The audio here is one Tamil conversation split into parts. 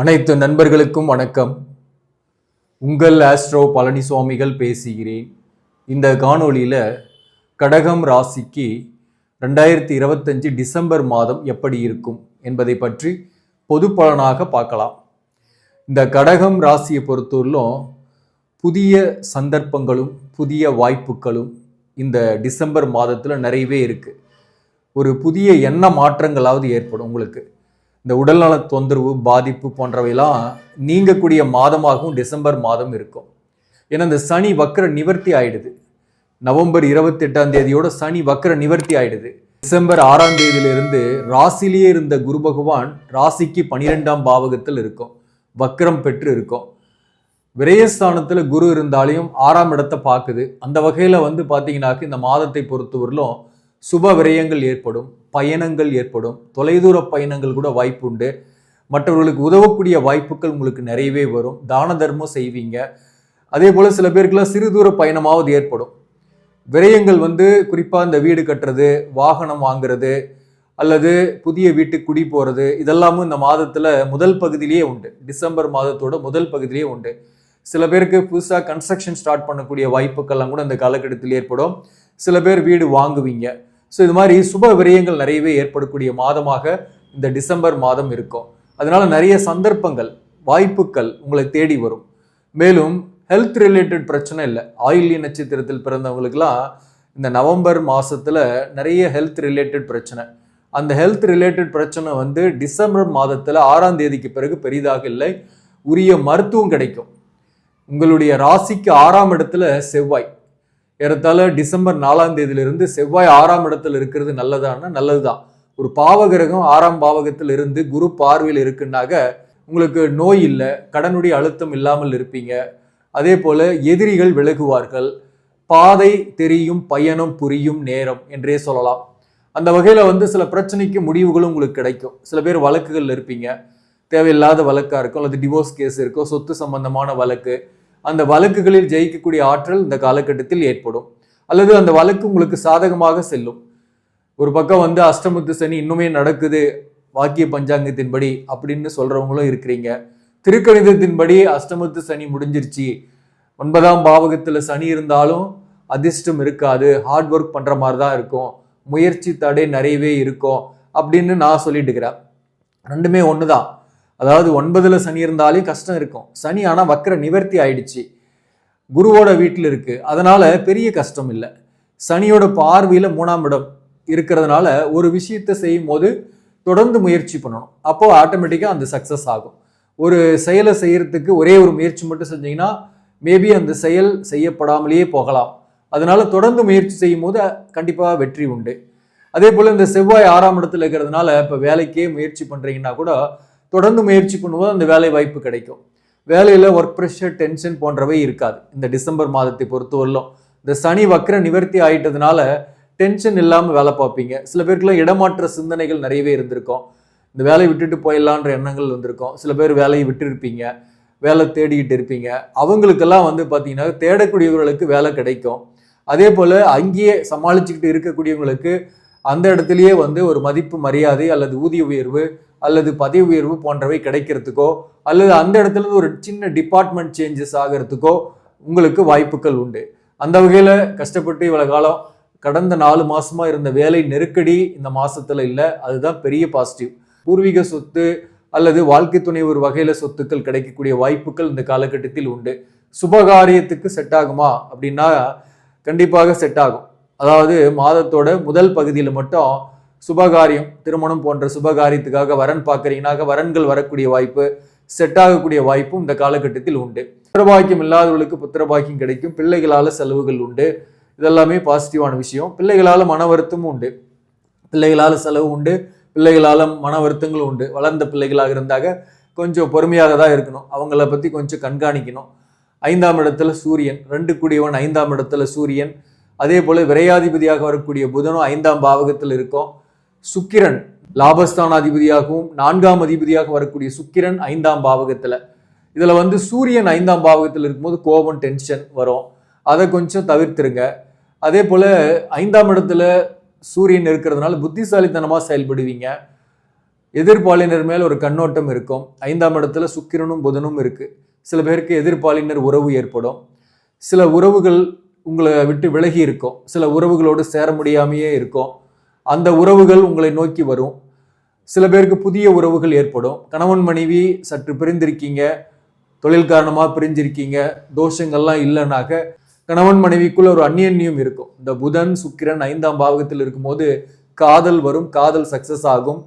அனைத்து நண்பர்களுக்கும் வணக்கம். உங்கள் ஆஸ்ட்ரோ பழனிசுவாமிகள் பேசுகிறேன். இந்த காணொளியில் கடகம் ராசிக்கு ரெண்டாயிரத்தி இருபத்தஞ்சு டிசம்பர் மாதம் எப்படி இருக்கும் என்பதை பற்றி பொது பலனாக பார்க்கலாம். இந்த கடகம் ராசியை பொறுத்தவரையிலும் புதிய சந்தர்ப்பங்களும் புதிய வாய்ப்புகளும் இந்த டிசம்பர் மாதத்தில் நிறையவே இருக்குது ஒரு புதிய எண்ண மாற்றங்களாவது ஏற்படும் உங்களுக்கு. இந்த உடல்நல தொந்தரவு பாதிப்பு போன்றவையெல்லாம் நீங்கக்கூடிய மாதமாகவும் டிசம்பர் மாதம் இருக்கும். ஏன்னா இந்த சனி வக்கர நிவர்த்தி ஆயிடுது. நவம்பர் இருபத்தி எட்டாம் தேதியோட சனி வக்கர நிவர்த்தி ஆயிடுது. டிசம்பர் ஆறாம் தேதியிலிருந்து ராசிலேயே இருந்த குரு பகவான் ராசிக்கு பனிரெண்டாம் பாவகத்தில் இருக்கும். வக்கரம் பெற்று இருக்கும். விரயஸ்தானத்துல குரு இருந்தாலையும் ஆறாம் இடத்தை பார்க்குது. அந்த வகையில் வந்து பார்த்தீங்கன்னாக்க இந்த மாதத்தை பொறுத்தவரையிலும் சுப விரயங்கள் ஏற்படும் பயணங்கள் ஏற்படும் தொலைதூர பயணங்கள் கூட வாய்ப்பு உண்டு. மற்றவர்களுக்கு உதவக்கூடிய வாய்ப்புகள் உங்களுக்கு நிறையவே வரும். தான தர்மம் செய்வீங்க. அதே போல் சில பேருக்குலாம் சிறு தூர பயணமாவது ஏற்படும். விரயங்கள் வந்து குறிப்பாக இந்த வீடு கட்டுறது வாகனம் வாங்குறது அல்லது புதிய வீட்டுக்கு குடி போகிறது இதெல்லாமும் இந்த மாதத்தில் முதல் பகுதியிலேயே உண்டு. டிசம்பர் மாதத்தோட முதல் பகுதியிலேயே உண்டு. சில பேருக்கு புதுசாக கன்ஸ்ட்ரக்ஷன் ஸ்டார்ட் பண்ணக்கூடிய வாய்ப்புக்கெல்லாம் கூட இந்த காலகட்டத்தில் ஏற்படும். சில பேர் வீடு வாங்குவீங்க. ஸோ இது மாதிரி சுப விரயங்கள் நிறையவே ஏற்படக்கூடிய மாதமாக இந்த டிசம்பர் மாதம் இருக்கும். அதனால் நிறைய சந்தர்ப்பங்கள் வாய்ப்புகள் உங்களை தேடி வரும். மேலும் ஹெல்த் ரிலேட்டட் பிரச்சனை இல்லை. ஆயில்ய நட்சத்திரத்தில் பிறந்தவங்களுக்குலாம் இந்த நவம்பர் மாதத்தில் நிறைய ஹெல்த் ரிலேட்டட் பிரச்சனை. அந்த ஹெல்த் ரிலேட்டட் பிரச்சனை வந்து டிசம்பர் மாதத்தில் ஆறாம் தேதிக்கு பிறகு பெரிதாக இல்லை. உரிய மருத்துவம் கிடைக்கும். உங்களுடைய ராசிக்கு ஆறாம் இடத்துல செவ்வாய். ஏறத்தாழ டிசம்பர் நாலாம் தேதியிலிருந்து செவ்வாய் ஆறாம் இடத்துல இருக்கிறது நல்லதான்னா நல்லது தான் ஒரு பாவகிரகம் ஆறாம் பாவகத்தில் இருந்து குரு பார்வையில் இருக்குன்னாக உங்களுக்கு நோய் இல்லை கடனுடைய அழுத்தம் இல்லாமல் இருப்பீங்க. அதே போல் எதிரிகள் விலகுவார்கள். பாதை தெரியும் பயணம் புரியும் நேரம் என்றே சொல்லலாம். அந்த வகையில் வந்து சில பிரச்சனைக்கு முடிவுகளும் உங்களுக்கு கிடைக்கும். சில பேர் வழக்குகள் இருப்பீங்க. தேவையில்லாத வழக்காக இருக்கும் அல்லது டிவோர்ஸ் கேஸ் இருக்கோ சொத்து சம்பந்தமான வழக்கு அந்த வழக்குகளில் ஜெயிக்கக்கூடிய ஆற்றல் இந்த காலகட்டத்தில் ஏற்படும். அல்லது அந்த வழக்கு உங்களுக்கு சாதகமாக செல்லும். ஒரு பக்கம் வந்து அஷ்டமுத்து சனி இன்னுமே நடக்குது வாக்கிய பஞ்சாங்கத்தின்படி அப்படின்னு சொல்கிறவங்களும் இருக்கிறீங்க. திருக்கணிதத்தின்படி அஷ்டமத்து சனி முடிஞ்சிருச்சு. ஒன்பதாம் பாவகத்தில் சனி இருந்தாலும் அதிர்ஷ்டம் இருக்காது. ஹார்ட் ஒர்க் பண்ணுற மாதிரி தான் இருக்கும். முயற்சி தடை நிறையவே இருக்கும் அப்படின்னு நான் சொல்லிட்டு இருக்கிறேன் ரெண்டுமே ஒன்று தான் அதாவது ஒன்பதுல சனி இருந்தாலே கஷ்டம் இருக்கும். சனி ஆனால் வக்கர நிவர்த்தி ஆயிடுச்சு. குருவோட வீட்டில் இருக்கு. அதனால பெரிய கஷ்டம் இல்லை. சனியோட பார்வையில் மூணாம் இடம் இருக்கிறதுனால ஒரு விஷயத்தை செய்யும் போது தொடர்ந்து முயற்சி பண்ணணும். அப்போது ஆட்டோமேட்டிக்காக அந்த சக்ஸஸ் ஆகும். ஒரு செயலை செய்யறதுக்கு ஒரே ஒரு முயற்சி மட்டும் செஞ்சீங்கன்னா மேபி அந்த செயல் செய்யப்படாமலேயே போகலாம். அதனால தொடர்ந்து முயற்சி செய்யும் போது கண்டிப்பாக வெற்றி உண்டு. அதே போல் இந்த செவ்வாய் ஆறாம் இடத்துல இருக்கிறதுனால இப்போ வேலைக்கே முயற்சி பண்ணுறீங்கன்னா கூட தொடர்ந்து முயற்சி பண்ணும்போது அந்த வேலை வாய்ப்பு கிடைக்கும். வேலையில் ஒர்க் ப்ரெஷர் டென்ஷன் போன்றவை இருக்காது. இந்த டிசம்பர் மாதத்தை பொறுத்தவரையிலும் இந்த சனி வக்கர நிவர்த்தி ஆயிட்டதுனால டென்ஷன் இல்லாமல் வேலை பார்ப்பீங்க. சில பேருக்குலாம் இடமாற்ற சிந்தனைகள் நிறையவே இருந்திருக்கும். இந்த வேலையை விட்டுட்டு போயிடலான்ற எண்ணங்கள் வந்திருக்கும். சில பேர் வேலையை விட்டுருப்பீங்க. வேலை தேடிக்கிட்டு இருப்பீங்க. அவங்களுக்கெல்லாம் வந்து பார்த்தீங்கன்னா தேடக்கூடியவர்களுக்கு வேலை கிடைக்கும். அதே போல் அங்கேயே சமாளிச்சுக்கிட்டு இருக்கக்கூடியவங்களுக்கு அந்த இடத்துலையே வந்து ஒரு மதிப்பு மரியாதை அல்லது ஊதிய உயர்வு அல்லது பதவி உயர்வு போன்றவை கிடைக்கிறதுக்கோ அல்லது அந்த இடத்துல ஒரு சின்ன டிபார்ட்மெண்ட் சேஞ்சஸ் ஆகிறதுக்கோ உங்களுக்கு வாய்ப்புகள் உண்டு. அந்த வகையில் கஷ்டப்பட்டு இவ்வளோ காலம் கடந்த நாலு மாதமாக இருந்த வேலை நெருக்கடி இந்த மாசத்துல இல்லை அதுதான் பெரிய பாசிட்டிவ் பூர்வீக சொத்து அல்லது வாழ்க்கை துணை ஒரு வகையில் சொத்துக்கள் கிடைக்கக்கூடிய வாய்ப்புகள் இந்த காலகட்டத்தில் உண்டு. சுபகாரியத்துக்கு செட் ஆகுமா அப்படின்னா கண்டிப்பாக செட் ஆகும். அதாவது மாதத்தோட முதல் பகுதியில் மட்டும் சுபகாரியம் திருமணம் போன்ற சுபகாரியத்துக்காக வரன் பார்க்குறீங்கனாக்க வரன்கள் வரக்கூடிய வாய்ப்பு செட் ஆகக்கூடிய வாய்ப்பும் இந்த காலகட்டத்தில் உண்டு. புத்திரபாக்கியம் இல்லாதவர்களுக்கு புத்திரபாக்கியம் கிடைக்கும். பிள்ளைகளால் செலவுகள் உண்டு. இதெல்லாமே பாசிட்டிவான விஷயம். பிள்ளைகளால் மன வருத்தமும் உண்டு. பிள்ளைகளால் செலவு உண்டு. பிள்ளைகளால் மன வருத்தங்களும் உண்டு. வளர்ந்த பிள்ளைகளாக இருந்தாக கொஞ்சம் பொறுமையாக தான் இருக்கணும். அவங்கள பற்றி கொஞ்சம் கண்காணிக்கணும். ஐந்தாம் இடத்துல சூரியன் ரெண்டு கூடியவன் ஐந்தாம் இடத்துல சூரியன். அதே போல் விரையாதிபதியாக வரக்கூடிய புதனும் ஐந்தாம் பாவகத்தில் இருக்கும். சுக்கிரன் லாபஸ்தானாதிபதியாகவும் நான்காம் அதிபதியாக வரக்கூடிய சுக்கிரன் ஐந்தாம் பாவகத்தில். இதில் வந்து சூரியன் ஐந்தாம் பாவகத்தில் இருக்கும்போது கோபம் டென்ஷன் வரும். அதை கொஞ்சம் தவிர்த்துருங்க. அதே போல் ஐந்தாம் இடத்துல சூரியன் இருக்கிறதுனால புத்திசாலித்தனமாக செயல்படுவீங்க. எதிர்பாலினர் மேல் ஒரு கண்ணோட்டம் இருக்கும். ஐந்தாம் இடத்துல சுக்கிரனும் புதனும் இருக்குது சில பேருக்கு எதிர்பாலினர் உறவு ஏற்படும். சில உறவுகள் உங்களை விட்டு விலகி இருக்கும். சில உறவுகளோடு சேர முடியாமையே இருக்கும். அந்த உறவுகள் உங்களை நோக்கி வரும். சில பேருக்கு புதிய உறவுகள் ஏற்படும். கணவன் மனைவி சற்று பிரிந்திருக்கீங்க. தொழில் காரணமாக பிரிஞ்சிருக்கீங்க. தோஷங்கள்லாம் இல்லைனாக்க கணவன் மனைவிக்குள்ள ஒரு அந்நியன்யம் இருக்கும். இந்த புதன் சுக்கிரன் ஐந்தாம் பாவகத்தில் இருக்கும்போது காதல் வரும். காதல் சக்ஸஸ் ஆகும்.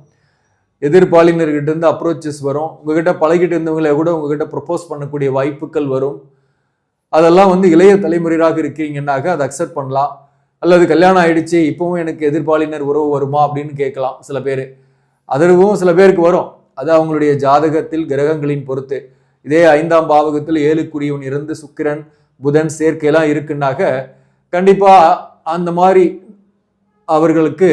எதிர்பாலினர்கிட்ட இருந்து அப்ரோச்சஸ் வரும். உங்ககிட்ட பழகிட்டு இருந்தவங்களே கூட உங்ககிட்ட ப்ரப்போஸ் பண்ணக்கூடிய வாய்ப்புகள் வரும். அதெல்லாம் வந்து இளைய தலைமுறையாக இருக்கிறீங்கன்னாக்க அதை அக்செப்ட் பண்ணலாம். அல்லது கல்யாணம் ஆயிடுச்சு இப்பவும் எனக்கு எதிர்பாலினர் உறவு வருமா அப்படின்னு கேட்கலாம் சில பேர். அதற்கும் சில பேருக்கு வரும். அது அவங்களுடைய ஜாதகத்தில் கிரகங்களின் பொறுத்து. இதே ஐந்தாம் பாவகத்தில் ஏழுக்குரியவன் இருந்து சுக்கிரன் புதன் சேர்க்கையெல்லாம் இருக்குன்னாக்க கண்டிப்பாக அந்த மாதிரி அவர்களுக்கு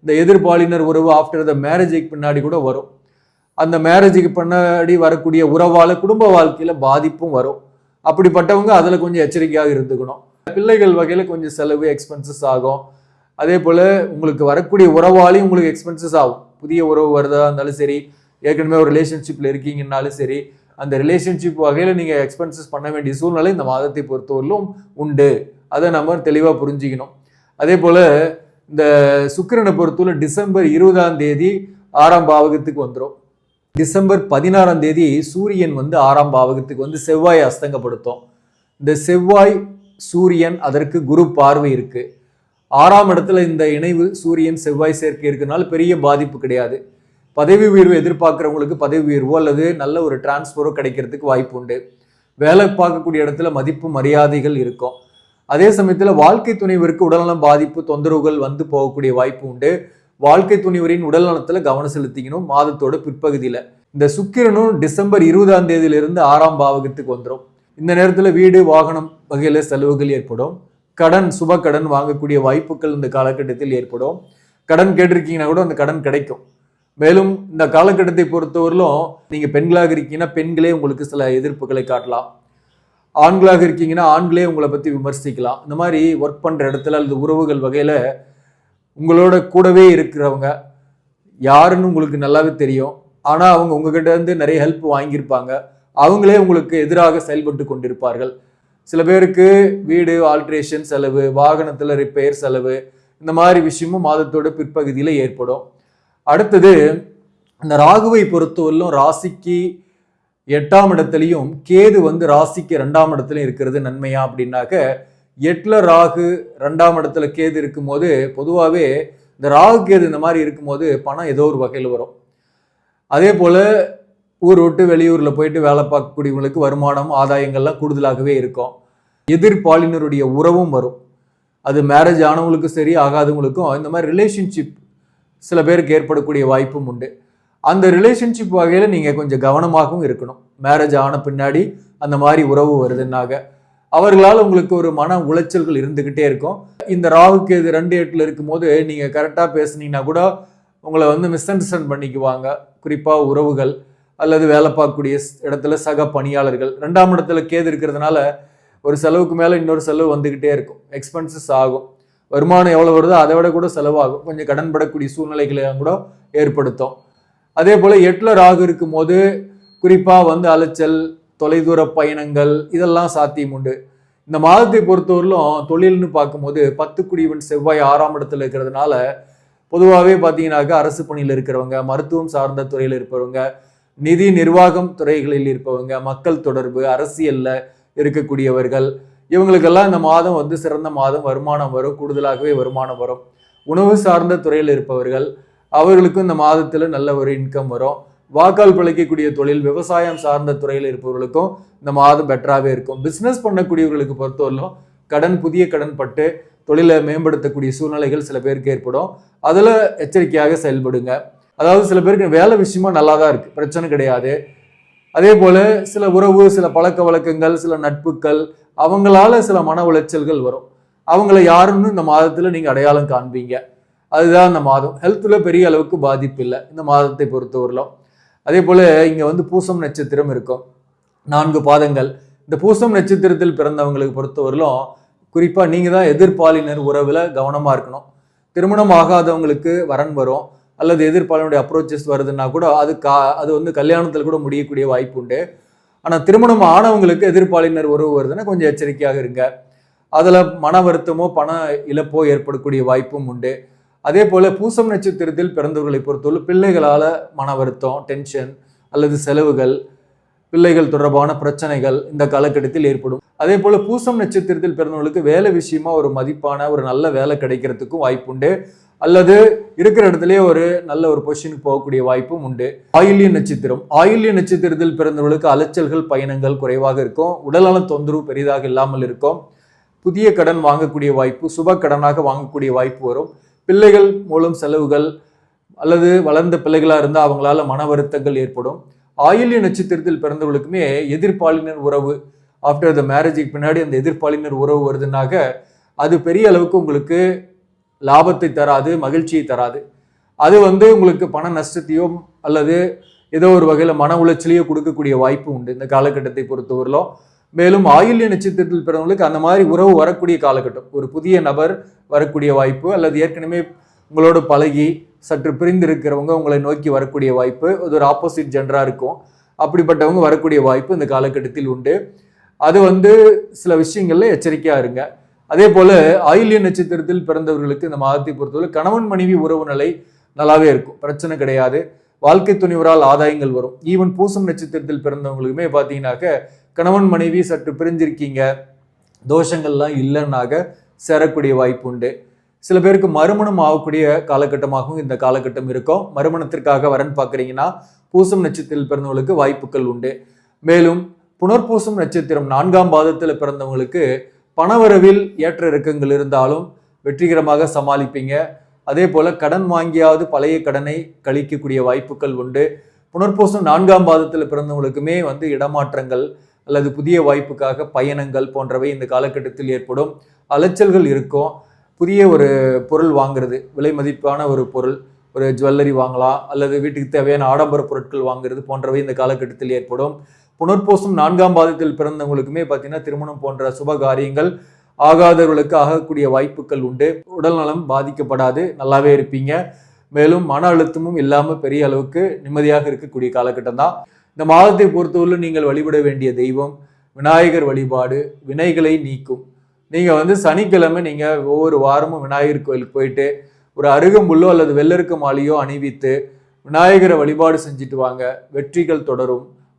இந்த எதிர்பாலினர் உறவு ஆஃப்டர் த மேரேஜுக்கு பின்னாடி கூட வரும். அந்த மேரேஜுக்கு பின்னாடி வரக்கூடிய உறவால் குடும்ப வாழ்க்கையில் பாதிப்பும் வரும். அப்படிப்பட்டவங்க அதில் கொஞ்சம் எச்சரிக்கையாக இருந்துக்கணும். பிள்ளைகள் வகையில் கொஞ்சம் செலவு எக்ஸ்பென்சஸ் ஆகும். அதே போல் உங்களுக்கு வரக்கூடிய உறவாளி உங்களுக்கு எக்ஸ்பென்சஸ் ஆகும். புதிய உறவு வருதா இருந்தாலும் சரி ஏற்கனவே ஒரு ரிலேஷன்ஷிப்பில் இருக்கீங்கன்னாலும் சரி அந்த ரிலேஷன்ஷிப் வகையில் நீங்கள் எக்ஸ்பென்சஸ் பண்ண வேண்டிய சூழ்நிலை இந்த மாதத்தை பொறுத்தவரையிலும் உண்டு. அதை நம்ம தெளிவாக புரிஞ்சுக்கணும். அதே போல் இந்த சுக்கிரனை பொறுத்தவரை டிசம்பர் இருபதாம் தேதி ஆறாம் பாவகத்துக்கு வந்துடும் டிசம்பர் பதினாறாம் தேதி சூரியன் வந்து ஆறாம் பாவகத்துக்கு வந்து செவ்வாய் அஸ்தங்கப்படுத்தும். இந்த செவ்வாய் சூரியன் அதற்கு குரு பார்வை இருக்கு. ஆறாம் இடத்துல இந்த இணைவு சூரியன் செவ்வாய் சேர்க்கை இருக்கிறதுனால பெரிய பாதிப்பு கிடையாது. பதவி உயர்வு எதிர்பார்க்குறவங்களுக்கு பதவி உயர்வோ அல்லது நல்ல ஒரு டிரான்ஸ்ஃபரோ கிடைக்கிறதுக்கு வாய்ப்பு உண்டு. வேலை பார்க்கக்கூடிய இடத்துல மதிப்பு மரியாதைகள் இருக்கும். அதே சமயத்தில் வாழ்க்கை துணைவருக்கு உடல்நலம் பாதிப்பு தொந்தரவுகள் வந்து போகக்கூடிய வாய்ப்பு உண்டு. வாழ்க்கை துணைவரின் உடல்நலத்தில் கவனம் செலுத்திக்கணும் மாதத்தோட பிற்பகுதியில். இந்த சுக்கிரனும் டிசம்பர் இருபதாம் தேதியிலிருந்து ஆறாம் பாவகத்துக்கு வந்துடும் இந்த நேரத்தில் வீடு வாகனம் வகையில் செலவுகள் ஏற்படும். கடன் சுப கடன் வாங்கக்கூடிய வாய்ப்புகள் இந்த காலகட்டத்தில் ஏற்படும். கடன் கேட்டிருக்கீங்கன்னா கூட அந்த கடன் கிடைக்கும். மேலும் இந்த காலகட்டத்தை பொறுத்தவரையிலும் நீங்கள் பெண்களாக இருக்கீங்கன்னா பெண்களே உங்களுக்கு சில எதிர்ப்புகளை காட்டலாம். ஆண்களாக இருக்கீங்கன்னா ஆண்களே உங்களை பற்றி விமர்சிக்கலாம். இந்த மாதிரி ஒர்க் பண்ணுற இடத்துல அல்லது உறவுகள் வகையில் உங்களோட கூடவே இருக்கிறவங்க யாருன்னு உங்களுக்கு நல்லாவே தெரியும். ஆனால் அவங்க உங்ககிட்ட இருந்து நிறைய ஹெல்ப் வாங்கியிருப்பாங்க. அவங்களே உங்களுக்கு எதிராக செயல்பட்டு கொண்டிருப்பார்கள். சில பேருக்கு வீடு ஆல்ட்ரேஷன் செலவு வாகனத்தில் ரிப்பேர் செலவு இந்த மாதிரி விஷயமும் மாதத்தோட பிற்பகுதியில் ஏற்படும். அடுத்தது இந்த ராகுவை பொறுத்தவரையிலும் ராசிக்கு எட்டாம் இடத்துலையும் கேது வந்து ராசிக்கு ரெண்டாம் இடத்துலையும் இருக்கிறது நன்மையா அப்படின்னாக்க எட்டில் ராகு ரெண்டாம் இடத்துல கேது இருக்கும்போது பொதுவாகவே இந்த ராகு கேது இந்த மாதிரி இருக்கும்போது பணம் ஏதோ ஒரு வகையில் வரும். அதே போல் ஊர் விட்டு வெளியூரில் போயிட்டு வேலை பார்க்கக்கூடியவங்களுக்கு வருமானம் ஆதாயங்கள்லாம் கூடுதலாகவே இருக்கும். எதிர்பாலினருடைய உறவும் வரும். அது மேரேஜ் ஆனவங்களுக்கும் சரி ஆகாதவங்களுக்கும் இந்த மாதிரி ரிலேஷன்ஷிப் சில பேருக்கு ஏற்படக்கூடிய வாய்ப்பும் உண்டு. அந்த ரிலேஷன்ஷிப் வகையில் நீங்கள் கொஞ்சம் கவனமாகவும் இருக்கணும். மேரேஜ் ஆன பின்னாடி அந்த மாதிரி உறவு வருதுன்னாக. அவர்களால் உங்களுக்கு ஒரு மன உளைச்சல்கள் இருந்துக்கிட்டே இருக்கும். இந்த ராகுக்கு இது ரெண்டு எட்டில் இருக்கும்போது நீங்கள் கரெக்டாக பேசுனீங்கன்னா கூட உங்களை வந்து மிஸ் அண்டர்ஸ்டாண்ட் பண்ணிக்குவாங்க. குறிப்பாக உறவுகள். அல்லது வேலை பார்க்கக்கூடிய இடத்துல சக பணியாளர்கள். ரெண்டாம் இடத்துல கேது இருக்கிறதுனால ஒரு செலவுக்கு மேலே இன்னொரு செலவு வந்துக்கிட்டே இருக்கும். எக்ஸ்பென்சஸ் ஆகும். வருமானம் எவ்வளோ வருதோ அதை விட கூட செலவாகும். கொஞ்சம் கடன் படக்கூடிய சூழ்நிலைகளை கூட ஏற்படுத்தும். அதே போல் எட்டில் ராகு இருக்கும்போது குறிப்பாக வந்து அலைச்சல் தொலைதூர பயணங்கள் இதெல்லாம் சாத்தியம் உண்டு. இந்த மாதத்தை பொறுத்தவரையிலும் தொழில்னு பார்க்கும்போது பத்து குடிவன் செவ்வாய் ஆறாம் இடத்துல இருக்கிறதுனால பொதுவாகவே பார்த்தீங்கன்னாக்கா அரசு பணியில் இருக்கிறவங்க மருத்துவம் சார்ந்த துறையில் இருப்பவங்க நிதி நிர்வாகம் துறைகளில் இருப்பவங்க மக்கள் தொடர்பு அரசியலில் இருக்கக்கூடியவர்கள் இவங்களுக்கெல்லாம் இந்த மாதம் வந்து சிறந்த மாதம் வருமானம் வரும் கூடுதலாகவே வருமானம் வரும். உணவு சார்ந்த துறையில் இருப்பவர்கள் அவர்களுக்கும் இந்த மாதத்தில் நல்ல ஒரு இன்கம் வரும். வாக்கால் பிழைக்கக்கூடிய தொழில் விவசாயம் சார்ந்த துறையில் இருப்பவர்களுக்கும் இந்த மாதம் பெட்டராகவே இருக்கும். பிஸ்னஸ் பண்ணக்கூடியவர்களுக்கு பொறுத்தவரையிலும் கடன் புதிய கடன் பட்டு தொழிலை மேம்படுத்தக்கூடிய சூழ்நிலைகள் சில பேருக்கு ஏற்படும். அதில் எச்சரிக்கையாக செயல்படுங்க. அதாவது சில பேருக்கு வேலை விஷயமா நல்லா தான் இருக்குது பிரச்சனை கிடையாது. அதே போல் சில உறவு சில பழக்க வழக்கங்கள் சில நட்புகள் அவங்களால சில மன உளைச்சல்கள் வரும். அவங்கள யாருன்னு இந்த மாதத்தில் நீங்கள் அடையாளம் காண்பீங்க. அதுதான் இந்த மாதம். ஹெல்த்தில் பெரிய அளவுக்கு பாதிப்பு இல்லை. இந்த மாதத்தை பொறுத்தவரையிலும். அதே போல் இங்கே வந்து பூசம் நட்சத்திரம் இருக்கும். நான்கு பாதங்கள். இந்த பூசம் நட்சத்திரத்தில் பிறந்தவங்களுக்கு பொறுத்தவரையிலும் குறிப்பாக நீங்கள் தான் எதிர்பாலினர் உறவில் கவனமாக இருக்கணும். திருமணம் ஆகாதவங்களுக்கு வரன் வரும். அல்லது எதிர்ப்பாளனுடைய அப்ரோச்சஸ் வருதுன்னா கூட அது கா அது வந்து கல்யாணத்தில் கூட முடியக்கூடிய வாய்ப்பு உண்டு. ஆனால் திருமணம் ஆனவங்களுக்கு எதிர்ப்பாளினர் உறவு வருதுன்னா கொஞ்சம் எச்சரிக்கையாக இருங்க. அதில் மன வருத்தமோ பண இழப்போ ஏற்படக்கூடிய வாய்ப்பும் உண்டு. அதே போல் பூசம் நட்சத்திரத்தில் பிறந்தவர்களை பொறுத்தவரை பிள்ளைகளால் மன வருத்தம் டென்ஷன் அல்லது செலவுகள் பிள்ளைகள் தொடர்பான பிரச்சனைகள் இந்த காலகட்டத்தில் ஏற்படும். அதே போல் பூசம் நட்சத்திரத்தில் பிறந்தவர்களுக்கு வேலை விஷயமா ஒரு மதிப்பான ஒரு நல்ல வேலை கிடைக்கிறதுக்கும் வாய்ப்புண்டு அல்லது இருக்கிற இடத்துலயே ஒரு நல்ல ஒரு பொசிஷனுக்கு போகக்கூடிய வாய்ப்பும் உண்டு. ஆயில்ய நட்சத்திரம். ஆயில்ய நட்சத்திரத்தில் பிறந்தவர்களுக்கு அலைச்சல்கள் பயணங்கள் குறைவாக இருக்கும். உடல்நலம் தொந்தரவு பெரிதாக இல்லாமல் இருக்கும். புதிய கடன் வாங்கக்கூடிய வாய்ப்பு சுப கடனாக வாங்கக்கூடிய வாய்ப்பு வரும். பிள்ளைகள் மூலம் செலவுகள் அல்லது வளர்ந்த பிள்ளைகளா இருந்தால் அவங்களால மன வருத்தங்கள் ஏற்படும். ஆயில்ய நட்சத்திரத்தில் பிறந்தவர்களுக்குமே எதிர்ப்பாளினர் உறவு ஆஃப்டர் த மேரேஜுக்கு பின்னாடி அந்த எதிர்ப்பாளினர் உறவு வருதுனாக்க அது பெரிய அளவுக்கு உங்களுக்கு லாபத்தை தராது மகிழ்ச்சியை தராது. அது வந்து உங்களுக்கு பண நஷ்டத்தையோ அல்லது ஏதோ ஒரு வகையில் மன உளைச்சலையோ கொடுக்கக்கூடிய வாய்ப்பு உண்டு இந்த காலகட்டத்தை பொறுத்தவரையிலும் மேலும் ஆயுள்ய நட்சத்திரத்தில் பிறந்தவங்களுக்கு அந்த மாதிரி உறவு வரக்கூடிய காலகட்டம். ஒரு புதிய நபர் வரக்கூடிய வாய்ப்பு அல்லது ஏற்கனவே உங்களோட பழகி சற்று பிரிந்து இருக்கிறவங்க உங்களை நோக்கி வரக்கூடிய வாய்ப்பு அது ஒரு ஆப்போசிட் ஜென்டராக இருக்கும். அப்படிப்பட்டவங்க வரக்கூடிய வாய்ப்பு இந்த காலகட்டத்தில் உண்டு. அது வந்து சில விஷயங்கள்ல எச்சரிக்கையா இருங்க. அதே போல ஆயில்ய நட்சத்திரத்தில் பிறந்தவர்களுக்கு இந்த மாதத்தை பொறுத்தவரை கணவன் மனைவி உறவு நிலை நல்லாவே இருக்கும். பிரச்சனை கிடையாது. வாழ்க்கை துணிவரால் ஆதாயங்கள் வரும். ஈவன் பூசம் நட்சத்திரத்தில் பிறந்தவங்களுக்குமே பார்த்தீங்கன்னாக்க கணவன் மனைவி சற்று பிரிஞ்சிருக்கீங்க. தோஷங்கள்லாம் இல்லைன்னாக சேரக்கூடிய வாய்ப்பு உண்டு. சில பேருக்கு மறுமணம் ஆகக்கூடிய காலகட்டமாகவும் இந்த காலகட்டம் இருக்கும். மறுமணத்திற்காக வரன் பார்க்குறீங்கன்னா பூசம் நட்சத்திரத்தில் பிறந்தவங்களுக்கு வாய்ப்புகள் உண்டு. மேலும் புனர்பூசம் நட்சத்திரம் நான்காம் பாதத்தில் பிறந்தவங்களுக்கு பணவரவில் ஏற்ற இறக்கங்கள் இருந்தாலும் வெற்றிகரமாக சமாளிப்பீங்க. அதே போல கடன் வாங்கியாவது பழைய கடனை கழிக்கக்கூடிய வாய்ப்புகள் உண்டு. புனர்பூசம் நான்காம் பாதத்தில் பிறந்தவங்களுக்குமே வந்து இடமாற்றங்கள் அல்லது புதிய வாய்ப்புக்காக பயணங்கள் போன்றவை இந்த காலகட்டத்தில் ஏற்படும். அலைச்சல்கள் இருக்கும். புதிய ஒரு பொருள் வாங்குறது விலை மதிப்பான ஒரு பொருள் ஒரு ஜுவல்லரி வாங்கலாம் அல்லது வீட்டுக்கு தேவையான ஆடம்பர பொருட்கள் வாங்குறது போன்றவை இந்த காலகட்டத்தில் ஏற்படும். புனர்பூசம் நான்காம் பாதத்தில் பிறந்தவங்களுக்குமே பார்த்தீங்கன்னா திருமணம் போன்ற சுப காரியங்கள் ஆகாதவர்களுக்கு ஆகக்கூடிய வாய்ப்புகள் உண்டு. உடல்நலம் பாதிக்கப்படாது நல்லாவே இருப்பீங்க. மேலும் மன அழுத்தமும் இல்லாமல் பெரிய அளவுக்கு நிம்மதியாக இருக்கக்கூடிய காலகட்டம் தான். இந்த மாதத்தை பொறுத்தவரை நீங்கள் வழிபட வேண்டிய தெய்வம் விநாயகர் வழிபாடு வினைகளை நீக்கும். நீங்கள் வந்து சனிக்கிழமை நீங்கள் ஒவ்வொரு வாரமும் விநாயகர் கோயிலுக்கு போயிட்டு ஒரு அருகம்புல்லோ அல்லது வெள்ளருக்கு மாலையோ அணிவித்து விநாயகரை வழிபாடு செஞ்சுட்டு வாங்க. வெற்றிகள் தொடரும்.